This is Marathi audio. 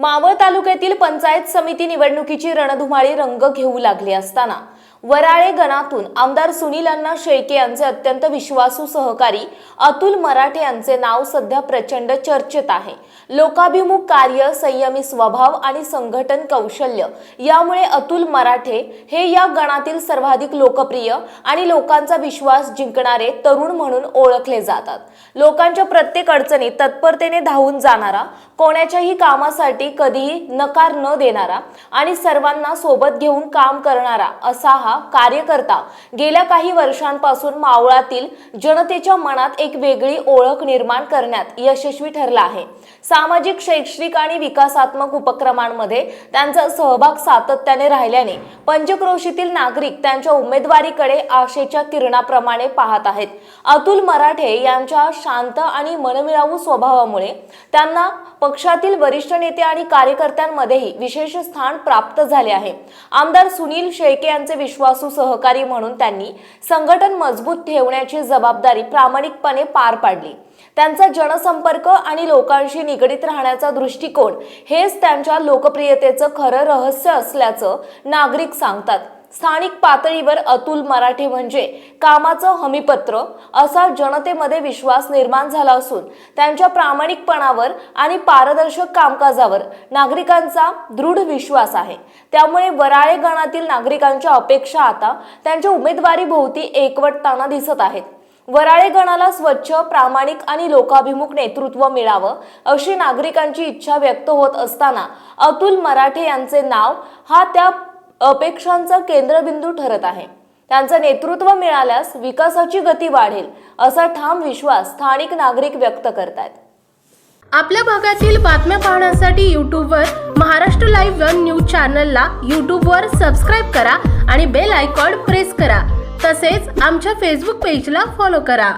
मावळ तालुक्यातील पंचायत समिती निवडणुकीची रणधुमाळी रंग घेऊ लागली असताना वराळे गणातून आमदार सुनील अण्णा शेळके यांचे अत्यंत विश्वासू सहकारी अतुल मराठे यांचे नाव सध्या प्रचंड चर्चेत आहे. लोकाभिमुख कार्य संयमी स्वभाव आणि संघटन कौशल्य यामुळे अतुल मराठे हे या गणातील सर्वाधिक लोकप्रिय आणि लोकांचा विश्वास जिंकणारे तरुण म्हणून ओळखले जातात. लोकांच्या प्रत्येक अडचणीत तत्परतेने धावून जाणारा कोणाच्याही कामासाठी कधीही नकार न देणारा आणि सर्वांना सोबत घेऊन काम करणारा असा हा कार्यकर्ता गेल्या काही वर्षांपासून मावळातील जनतेच्या मनात एक वेगळी ओळख निर्माण करण्यात यशस्वी ठरला आहे. सामाजिक शैक्षणिक आणि विकासात्मक उपक्रमांमध्ये त्यांचा सहभाग सातत्याने राहिल्याने पंचक्रोशीतील नागरिक त्यांच्या उमेदवारीकडे आशेच्या किरणाप्रमाणे पाहत आहेत. अतुल मराठे यांच्या शांत आणि मनमिळावू स्वभावामुळे त्यांना पक्षातील वरिष्ठ नेते आणि कार्यकर्त्यांमध्येही विशेष स्थान प्राप्त झाले आहे. आमदार सुनील शेळके यांचे विश्वासू सहकारी म्हणून त्यांनी संघटन मजबूत ठेवण्याची जबाबदारी प्रामाणिकपणे पार पाडली. त्यांचा जनसंपर्क आणि लोकांशी निगडीत राहण्याचा दृष्टिकोन हेच त्यांच्या लोकप्रियतेचं खरं रहस्य असल्याचं नागरिक सांगतात. स्थानिक पातळीवर अतुल मराठे म्हणजे कामाचं हमीपत्र असा जनतेमध्ये विश्वास निर्माण झाला असून त्यांच्या प्रामाणिकपणावर आणि पारदर्शक कामकाजावर नागरिकांचा दृढ विश्वास आहे. त्यामुळे वराळे गणातील नागरिकांच्या अपेक्षा आता त्यांच्या उमेदवारी भोवती एकवटताना दिसत आहेत. वराळे गणाला स्वच्छ प्रामाणिक आणि लोकाभिमुख नेतृत्व मिळावं अशी नागरिकांची इच्छा व्यक्त होत असताना अतुल मराठे यांचे नाव हा त्या अपेक्षांचा केंद्रबिंदू ठरत आहे. त्यांचं नेतृत्व मिळाल्यास विकासाची गती वाढेल असा ठाम विश्वास स्थानिक नागरिक व्यक्त करतात आपल्या भागातील बातम्या पाहण्यासाठी यूट्यूबवर महाराष्ट्र लाईव्ह वन न्यूज चॅनलला यूट्यूबवर सबस्क्राईब करा आणि बेल आयकॉन प्रेस करा. तसेच आमच्या फेसबुक पेजला फॉलो करा.